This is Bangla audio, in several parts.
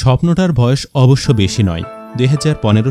স্বপ্নটার বয়স অবশ্য বেশি নয়। দুই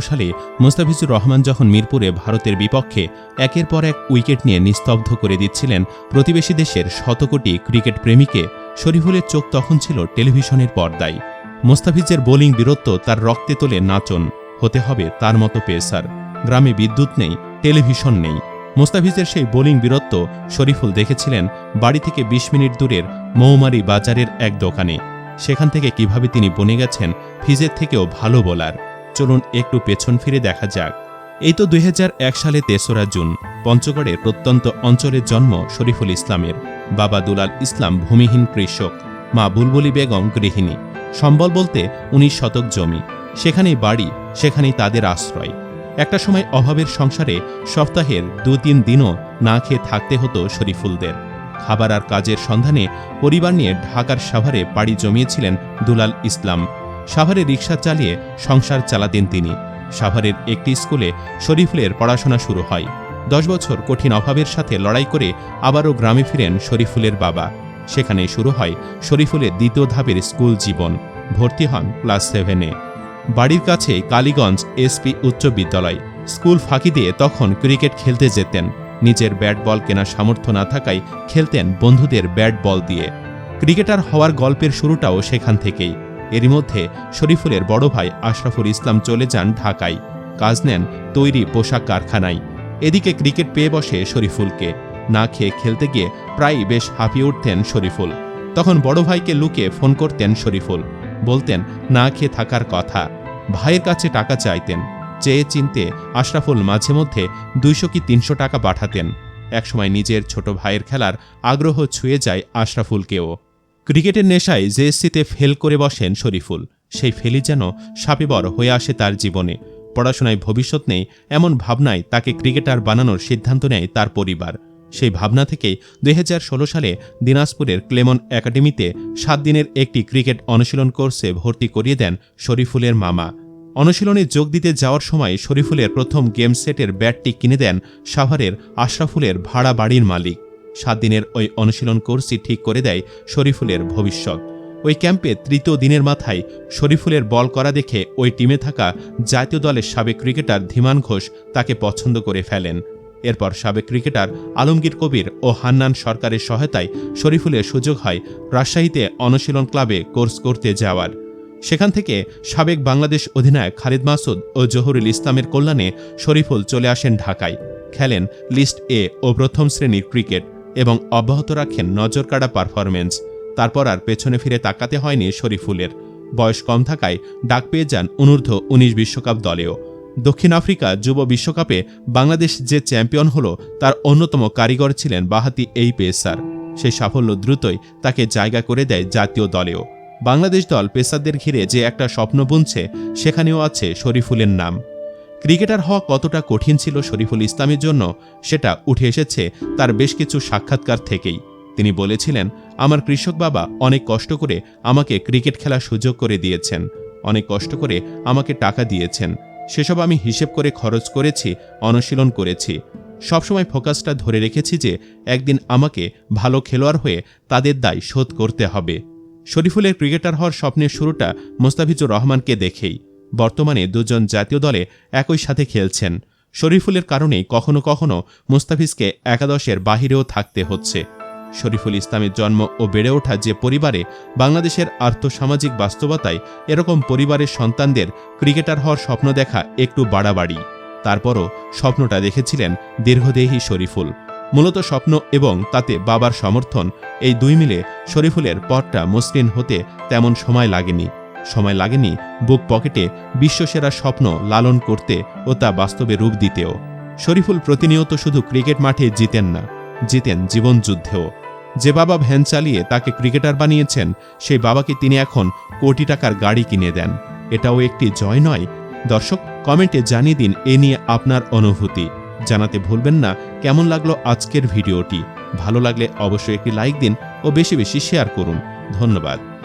সালে মোস্তাফিজুর রহমান যখন মিরপুরে ভারতের বিপক্ষে একের পর এক উইকেট নিয়ে নিস্তব্ধ করে দিচ্ছিলেন প্রতিবেশী দেশের শতকোটি ক্রিকেট প্রেমীকে, শরীফুলের চোখ তখন ছিল টেলিভিশনের পর্দায়। মোস্তাফিজের বোলিং বীরত্ব তার রক্তে তোলে নাচন, হতে হবে তার মতো পেসার। গ্রামে বিদ্যুৎ নেই, টেলিভিশন নেই। মোস্তাফিজের সেই বোলিং বীরত্ব শরীফুল দেখেছিলেন বাড়ি থেকে ২০ মিনিট দূরের মৌমারি বাজারের এক দোকানে। সেখান থেকে কীভাবে তিনি বনে গেছেন ফিজের থেকেও ভালো বলার। চলুন একটু পেছন ফিরে দেখা যাক। এই তো দুই হাজার এক সালে তেসরা জুন পঞ্চগড়ের প্রত্যন্ত অঞ্চলের জন্ম শরীফুল ইসলামের। বাবা দুলাল ইসলাম ভূমিহীন কৃষক, মা বুলবুলি বেগম গৃহিণী। সম্বল বলতে উনিশ শতক জমি। সেখানেই বাড়ি, সেখানেই তাদের আশ্রয়। একটা সময় অভাবের সংসারে সপ্তাহের দু তিন দিনও না খেয়ে থাকতে হতো শরীফুলদের। খাবার আর কাজের সন্ধানে পরিবার নিয়ে ঢাকার সাভারে পাড়ি জমিয়েছিলেন দুলাল ইসলাম। সাভারে রিকশা চালিয়ে সংসার চালাতেন তিনি। সাভারের একটি স্কুলে শরীফুলের পড়াশোনা শুরু হয়। দশ বছর কঠিন অভাবের সাথে লড়াই করে আবারও গ্রামে ফিরেন শরীফুলের বাবা। সেখানে শুরু হয় শরীফুলের দ্বিতীয় ধাপের স্কুল জীবন। ভর্তি হন ক্লাস সেভেনে। বাড়ির কাছে কালীগঞ্জ এসপি উচ্চ বিদ্যালয়। স্কুল ফাঁকি দিয়ে তখন ক্রিকেট খেলতে যেতেন। নিজের ব্যাট বল কেনার সামর্থ্য না থাকায় খেলতেন বন্ধুদের ব্যাট বল দিয়ে। ক্রিকেটার হওয়ার গল্পের শুরুটাও সেখান থেকেই। এরই মধ্যে শরীফুলের বড় ভাই আশরাফুল ইসলাম চলে যান ঢাকায়। কাজ নেন তৈরি পোশাক কারখানায়। এদিকে ক্রিকেট পেয়ে বসে শরীফুলকে। না খেয়ে খেলতে গিয়ে প্রায়ই বেশ হাঁপিয়ে উঠতেন শরীফুল। তখন বড় ভাইকে লুকে ফোন করতেন শরীফুল। বলতেন, না খেয়ে থাকার কথা। ভাইয়ের কাছে টাকা চাইতেন। চেয়ে চিনতে আশরাফুল মাঝে মধ্যে দুইশো কি তিনশো টাকা পাঠাতেন। একসময় নিজের ছোট ভাইয়ের খেলার আগ্রহ ছুঁয়ে যায় আশরাফুলকেও। ক্রিকেটের নেশায় জেএসসিতে ফেল করে বসেন শরীফুল। সেই ফেলি যেন সাপিবর হয়ে আসে তার জীবনে। পড়াশোনায় ভবিষ্যৎ নেই, এমন ভাবনায় তাকে ক্রিকেটার বানানোর সিদ্ধান্ত নেয় তার পরিবার। সেই ভাবনা থেকেই দুই হাজার ষোলো সালে দিনাজপুরের ক্লেমন একাডেমিতে সাত দিনের একটি ক্রিকেট অনুশীলন কোর্সে ভর্তি করিয়ে দেন শরীফুলের মামা। অনুশীলনে যোগ দিতে যাওয়ার সময় শরীফুলের প্রথম গেম সেটের ব্যাটটি কিনে দেন সাভারের আশরাফুলের ভাড়া বাড়ির মালিক। সাত দিনের ওই অনুশীলন কোর্সই ঠিক করে দেয় শরীফুলের ভবিষ্যৎ। ওই ক্যাম্পে তৃতীয় দিনের মাথায় শরীফুলের বল করা দেখে ওই টিমে থাকা জাতীয় দলের সাবেক ক্রিকেটার ধীমান ঘোষ তাকে পছন্দ করে ফেলেন। এরপর সাবেক ক্রিকেটার আলমগীর কবির ও হান্নান সরকারের সহায়তায় শরীফুলের সুযোগ হয় রাজশাহীতে অনুশীলন ক্লাবে কোর্স করতে যাওয়ার। সেখান থেকে সাবেক বাংলাদেশ অধিনায়ক খালিদ মাসুদ ও জহুরুল ইসলামের কল্যাণে শরীফুল চলে আসেন ঢাকায়। খেলেন লিস্ট এ ও প্রথম শ্রেণির ক্রিকেট এবং অব্যাহত রাখেন নজরকাড়া পারফরমেন্স তারপর আর পেছনে ফিরে তাকাতে হয়নি শরীফুলের। বয়স কম থাকায় ডাক পেয়ে যান অনূর্ধ্ব উনিশ বিশ্বকাপ দলেও। দক্ষিণ আফ্রিকা যুব বিশ্বকাপে বাংলাদেশ যে চ্যাম্পিয়ন হল, তার অন্যতম কারিগর ছিলেন বাহাতি এই পেসার। সেই সাফল্য দ্রুতই তাকে জায়গা করে দেয় জাতীয় দলেও। বাংলাদেশ দল পেসারদের ঘিরে যে একটা স্বপ্ন বুনছে, সেখানেও আছে শরীফুলের নাম। ক্রিকেটার হওয়া কতটা কঠিন ছিল শরীফুল ইসলামের জন্য, সেটা উঠে এসেছে তার বেশ কিছু সাক্ষাৎকার থেকেই। তিনি বলেছিলেন, আমার কৃষক বাবা অনেক কষ্ট করে আমাকে ক্রিকেট খেলার সুযোগ করে দিয়েছেন, অনেক কষ্ট করে আমাকে টাকা দিয়েছেন। সেসব আমি হিসেব করে খরচ করেছি, অনুশীলন করেছি। সবসময় ফোকাসটা ধরে রেখেছি যে একদিন আমাকে ভালো খেলোয়াড় হয়ে তাদের দায় শোধ করতে হবে। শরীফুলের ক্রিকেটার হওয়ার স্বপ্নের শুরুটা মোস্তাফিজুর রহমানকে দেখেই। বর্তমানে দুজন জাতীয় দলে একই সাথে খেলছেন। শরীফুলের কারণেই কখনো কখনো মুস্তাফিজকে একাদশের বাহিরেও থাকতে হচ্ছে। শরীফুল ইসলামের জন্ম ও বেড়ে ওঠা যে পরিবারে বাংলাদেশের আর্থসামাজিক বাস্তবতায় এরকম পরিবারের সন্তানদের ক্রিকেটার হওয়ার স্বপ্ন দেখা একটু বাড়াবাড়ি। তারপরও স্বপ্নটা দেখেছিলেন দীর্ঘদেহী শরীফুল। মূলত স্বপ্ন এবং তাতে বাবার সমর্থন, এই দুই মিলে শরীফুলের পথটা মসৃণ হতে তেমন সময় লাগেনি। সময় লাগেনি বুক পকেটে বিশ্বসেরা স্বপ্ন লালন করতে ও তা বাস্তবে রূপ দিতেও। শরীফুল প্রতিনিয়ত শুধু ক্রিকেট মাঠে জিতেন না, জিতেন জীবনযুদ্ধেও যে বাবা ভ্যান চালিয়ে তাকে ক্রিকেটার বানিয়েছেন, সেই বাবাকে তিনি এখন কোটি টাকার গাড়ি কিনে দেন। এটাও একটি জয় নয়। দর্শক, কমেন্টে জানিয়ে দিন এ নিয়ে আপনার অনুভূতি। জানাতে ভুলবেন না। কেমন লাগল আজকের ভিডিওটি? ভালো লাগলে অবশ্যই একটি লাইক দিন ও বেশি বেশি শেয়ার করুন। ধন্যবাদ।